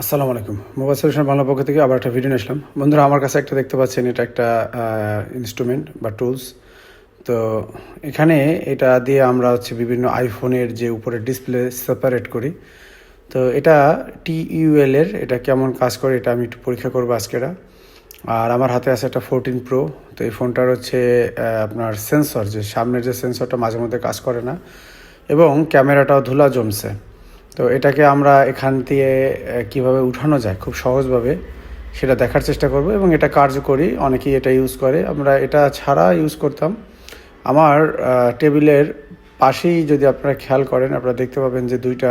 আসসালামু আলাইকুম। Mobile solution Bangla পক্ষ থেকে আবার একটা ভিডিও আসলাম। বন্ধুরা, আমার কাছে একটা দেখতে পাচ্ছেন, এটা একটা ইনস্ট্রুমেন্ট বা টুলস তো এখানে এটা দিয়ে আমরা হচ্ছে বিভিন্ন আইফোনের যে উপরে ডিসপ্লে সেপারেট করি। তো এটা টিইউএল এর, এটা কেমন কাজ করে এটা আমি একটু পরীক্ষা করব আজকেরা আর আমার হাতে আছে একটা ফোরটিন প্রো তো এই ফোনটার হচ্ছে আপনার সেন্সর যে সামনের যে সেন্সরটা মাঝে মধ্যে কাজ করে না। এবং ক্যামেরাটাও ধুলা জমছে। তো এটাকে আমরা এখান দিয়ে কীভাবে উঠানো যায়, খুব সহজভাবে সেটা দেখার চেষ্টা করব এবং এটা কার্যকরী, অনেকেই এটা ইউজ করে। আমরা এটা ছাড়া ইউজ করতাম। আমার টেবিলের পাশেই যদি আপনারা খেয়াল করেন, আপনারা দেখতে পাবেন যে দুইটা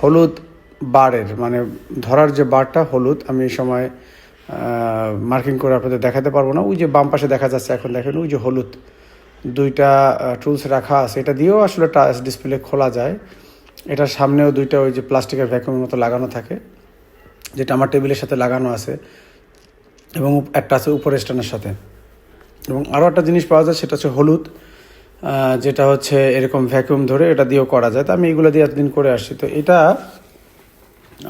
হলুদ বারের মানে ধরার যে বারটা হলুদ, আমি এই সময় মার্কিং করে আপনাদের দেখাতে পারব না। ওই যে বাম পাশে দেখা যাচ্ছে এখন, দেখেন, ওই যে হলুদ দুইটা টুলস রাখা আছে। এটা দিয়েও আসলে টাচ ডিসপ্লে খোলা যায়। এটার সামনেও দুইটা ওই যে প্লাস্টিকের ভ্যাকুমের মতো লাগানো থাকে, যেটা আমার টেবিলের সাথে লাগানো আছে এবং একটা আছে উপর স্ট্যান্ডের সাথে। এবং আরও একটা জিনিস পাওয়া যায়, সেটা হচ্ছে হলুদ যেটা হচ্ছে এরকম ভ্যাকুয়াম ধরে এটা দিয়েও করা যায়। তো আমি এগুলো দিয়ে এতদিন করে আসছি। তো এটা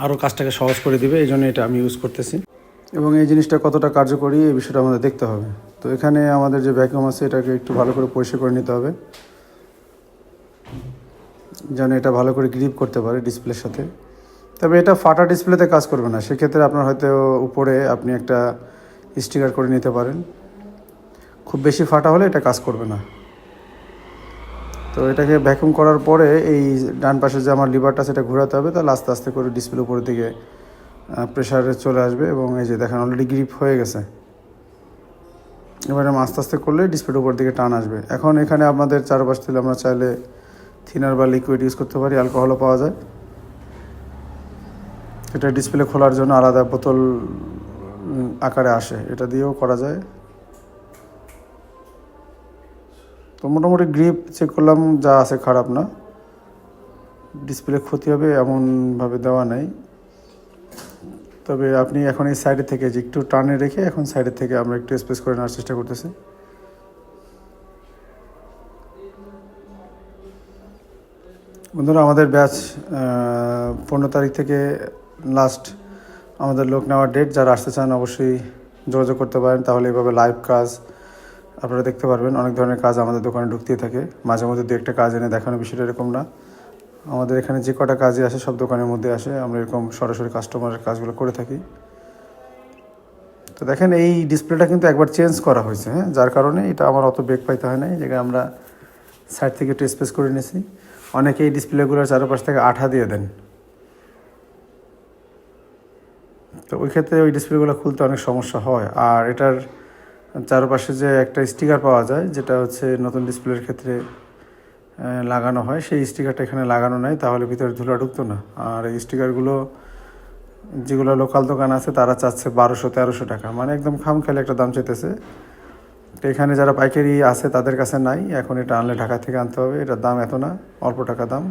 আরও কাজটাকে সহজ করে দিবে, এই জন্য এটা আমি ইউজ করতেছি। এবং এই জিনিসটা কতটা কার্যকরী, এই বিষয়টা আমাদের দেখতে হবে। তো এখানে আমাদের যে ভ্যাকুয়াম আছে, এটাকে একটু ভালো করে পরিষ্কার করে নিতে হবে। যেন এটা ভালো করে গ্রিপ করতে পারে ডিসপ্লের সাথে। তবে এটা ফাটা ডিসপ্লেতে কাজ করবে না। সেক্ষেত্রে আপনার হয়তো উপরে আপনি একটা স্টিকার করে নিতে পারেন। খুব বেশি ফাটা হলে এটা কাজ করবে না। তো এটাকে ভ্যাকুম করার পরে এই ডান পাশে যে আমার লিভারটা সেটা ঘোরাতে হবে। তাহলে আস্তে আস্তে করে ডিসপ্লে উপরের দিকে প্রেশারে চলে আসবে এবং এই যে দেখেন অলরেডি গ্রিপ হয়ে গেছে। এবারে আস্তে আস্তে করলে ডিসপ্লের উপর দিকে টান আসবে। এখন এখানে আপনাদের চারপাশ থেকে আমরা চাইলে থিনার বা লিকুইড ইউজ করতে পারি অ্যালকোহলও পাওয়া যায়। এটা ডিসপ্লে খোলার জন্য আলাদা বোতল আকারে আসে। এটা দিয়েও করা যায়। তো মোটামুটি গ্রিপ চেক করলাম, যা আছে খারাপ না। ডিসপ্লে ক্ষতি হবে এমনভাবে দেওয়া নেই। তবে আপনি এখন এই সাইডে থেকে যে একটু টানে রেখে এখন সাইডের থেকে আমরা একটু স্পেস করে নেওয়ার চেষ্টা করতেছি। বন্ধুরা, আমাদের ব্যাচ পনেরো তারিখ থেকে লাস্ট আমাদের লোক নেওয়ার ডেট যারা আসতে চান অবশ্যই যোগাযোগ করতে পারেন। তাহলে এইভাবে লাইভ কাজ আপনারা দেখতে পারবেন। অনেক ধরনের কাজ আমাদের দোকানে ঢুকতেই থাকে। মাঝে মধ্যে দু একটা কাজ এনে দেখানো বিষয়টা এরকম না। আমাদের এখানে যে কটা কাজই আসে, সব দোকানের মধ্যে আসে। আমরা এরকম সরাসরি কাস্টমারের কাজগুলো করে থাকি। তো দেখেন, এই ডিসপ্লেটা কিন্তু একবার চেঞ্জ করা হয়েছে হ্যাঁ? যার কারণে এটা আমার অত বেগ পাইতে হয় না এই আমরা সাইড থেকে একটু স্পেস করে নিয়েছি। অনেকে এই ডিসপ্লেগুলোর চারপাশ থেকে আঠা দিয়ে দেন। তো ওই ক্ষেত্রে ওই ডিসপ্লেগুলো খুলতে অনেক সমস্যা হয়। আর এটার চারপাশে যে একটা স্টিকার পাওয়া যায়, যেটা হচ্ছে নতুন ডিসপ্লের ক্ষেত্রে লাগানো হয়, সেই স্টিকারটা এখানে লাগানো নাই, তাহলে ভিতরে ধুলা ঢুকতো না। আর এই স্টিকারগুলো যেগুলো লোকাল দোকান আছে, তারা চাচ্ছে বারোশো তেরোশো টাকা। মানে একদম খামখেয়ালি একটা দাম চাইতেছে। তো এখানে যারা পাইকারি আছে, তাদের কাছে নাই। এখন এটা আনলে ঢাকা থেকে আনতে হবে। এটার দাম এত না, অল্প টাকা দাম।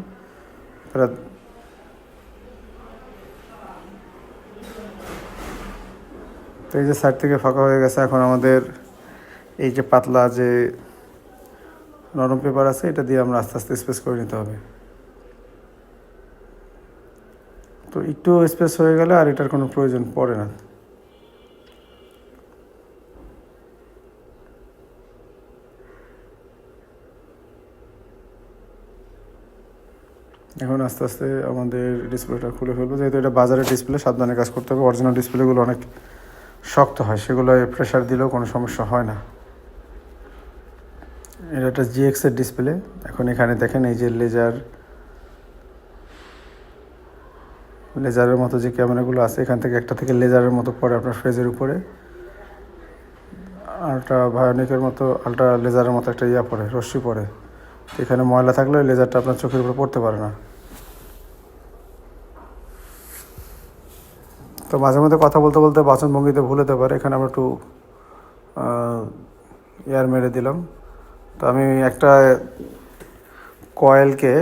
তো এই যে সাইড থেকে ফাঁকা হয়ে গেছে। এখন আমাদের এই যে পাতলা যে নরম পেপার আছে, এটা দিয়ে আমরা আস্তে আস্তে স্পেস করে নিতে হবে। তো একটু স্পেস হয়ে গেলে আর এটার কোনো প্রয়োজন পড়ে না। এখন আস্তে আস্তে আমাদের ডিসপ্লেটা খুলে ফেলব। যেহেতু এটা বাজারের ডিসপ্লে, সাবধানে কাজ করতে হবে। অরিজিনাল ডিসপ্লেগুলো অনেক শক্ত হয় সেগুলো প্রেশার দিলেও কোনো সমস্যা হয় না। এটা একটা জিএক্স এর ডিসপ্লে। এখন এখানে দেখেন এই যে লেজার লেজারের মতো যে ক্যামেরাগুলো আছে, এখান থেকে একটা থেকে লেজারের মতো পড়ে আপনার ফেজের উপরে। আলট্রা ভায়োনিকের মতো, আলট্রা লেজারের মতো একটা ইয়া পড়ে, রশ্মি পড়ে। এখানে ময়লা থাকলে লেজারটা আপনার চোখের উপর পড়তে পারে না। তো মাঝে মধ্যে কথা বলতে বলতে বাসন ভঙ্গিতে ভুল হতে পারে, এখানে আমরা একটু এয়ার মেরে দিলাম। তো আমি একটা কয়েলকে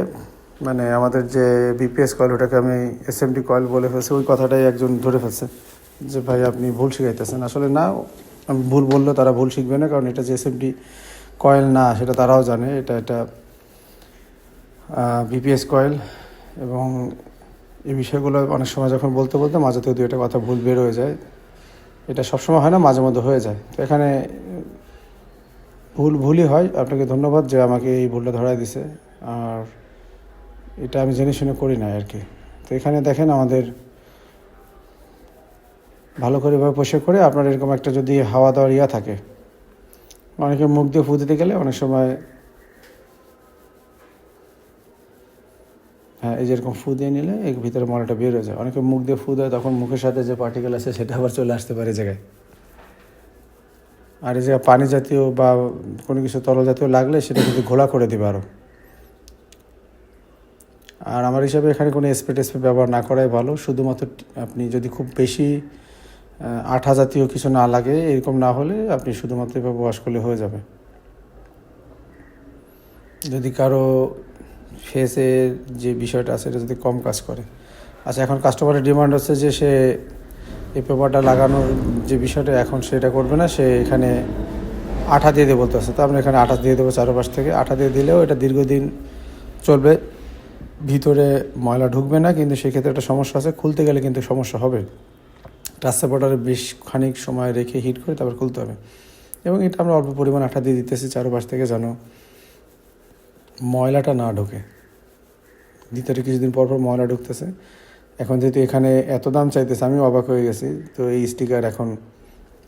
মানে আমাদের যে বিপিএস কয়েল ওটাকে আমি এস এসএমডি কয়েল বলে ফেলছি, ওই কথাটাই একজন ধরে ফেলছে, যে ভাই আপনি ভুল শিখাইতেছেন। আসলে না, আমি ভুল বললেও তারা ভুল শিখবে না, কারণ এটা যে এসএমডি কয়েল না, সেটা তারাও জানে। এটা এটা বিপিএস কয়েল এবং এই বিষয়গুলো অনেক সময় যখন বলতে বলতে মাঝে দু একটা কথা ভুল বের হয়ে যায়। এটা সবসময় হয় না, মাঝে মধ্যে হয়ে যায়। তো এখানে ভুল, ভুলই হয়। আপনাকে ধন্যবাদ যে আমাকে এই ভুলটা ধরাই দিছে। আর এটা আমি জেনে শুনে করি না আর কি তো এখানে দেখেন আমাদের ভালো করে এভাবে পরিষ্কার করে আপনার এরকম একটা যদি হাওয়া দেওয়ার ইয়া থাকে অনেকে মুখ দিয়ে ফু দিতে গেলে অনেক সময় হ্যাঁ এই যেরকম ফু দিয়ে নিলে এর ভিতরে মলাটা বের হয়ে যায়। অনেকে মুখ দিয়ে ফু দেয়, তখন মুখের সাথে যে পার্টিকেল আছে সেটা আবার চলে আসতে পারে জায়গায়। আর এই যে পানি জাতীয় বা কোনো কিছু তরল জাতীয় লাগলে সেটা কিন্তু ঘোলা করে দিবে আরও আর আমার হিসাবে এখানে কোনো স্প্রে টেস্প্রে ব্যবহার না করাই ভালো। শুধুমাত্র আপনি যদি খুব বেশি আঠা জাতীয় কিছু না লাগে, এরকম না হলে আপনি শুধুমাত্র এভাবে ওয়াশ করলে হয়ে যাবে। যদি কারও ফেসের যে বিষয়টা আছে, এটা যদি কম কাজ করে। আচ্ছা এখন কাস্টমারের ডিমান্ড হচ্ছে যে সে এই পেপারটা লাগানোর যে বিষয়টা, এখন সেটা করবে না, সে এখানে আঠা দিয়ে দিয়ে বলতে আছে তো আমরা এখানে আঠা দিয়ে দেবো চারপাশ থেকে। আঠা দিয়ে দিলেও এটা দীর্ঘদিন চলবে। ভিতরে ময়লা ঢুকবে না, কিন্তু সেক্ষেত্রে একটা সমস্যা আছে। খুলতে গেলে কিন্তু সমস্যা হবে। টাস্তা পাউডারে বেশ খানিক সময় রেখে হিট করে তারপর খুলতে হবে। এবং এটা আমরা অল্প পরিমাণ আঠা দিয়ে দিতেছি চারপাশ থেকে যেন ময়লাটা না ঢোকে। ভিতরে কিছুদিন পর পর ময়লা ঢুকতেছে। এখন যেহেতু এখানে এত দাম চাইতেছে, আমি অবাক হয়ে গেছি। তো এই স্টিকার এখন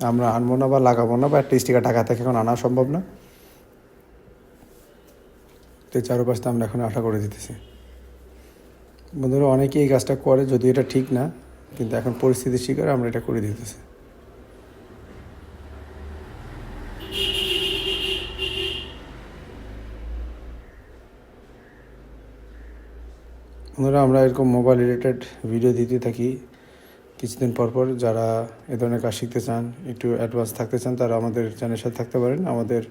আমরা আনব না বা লাগাবো না, বা একটা স্টিকার ঢাকা থেকে এখন আনা সম্ভব না। তো চারপাশটা আমরা এখন আঠা করে দিতেছি। বন্ধুরা, অনেকেই এই কাজটা করে যদি এটা ঠিক না। কিন্তু এখন পরিস্থিতির শিকার আমরা এটা করে দিতেছি। বন্ধুরা, আমরা এরকম মোবাইল রিলেটেড ভিডিও দিতে থাকি। কিছুদিন পর পর যারা এ ধরনের কাজ শিখতে চান, একটু অ্যাডভান্স থাকতে চান, তারা আমাদের চ্যানেলের সাথে থাকতে পারেন। আমাদের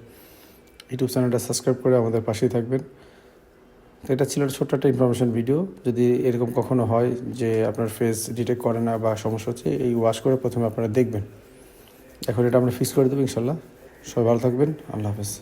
ইউটিউব চ্যানেলটা সাবস্ক্রাইব করে আমাদের পাশেই থাকবেন। এটা ছিল ছোট্ট একটা ইনফরমেশন ভিডিও যদি এরকম কখনো হয় যে আপনার ফেস ডিটেক্ট করে না বা সমস্যা হচ্ছে, এই ওয়াশ করে প্রথমে আপনারা দেখবেন। এখন এটা আমরা ফিক্স করে দেবো ইনশাল্লাহ। সবাই ভালো থাকবেন। আল্লাহ হাফেজ।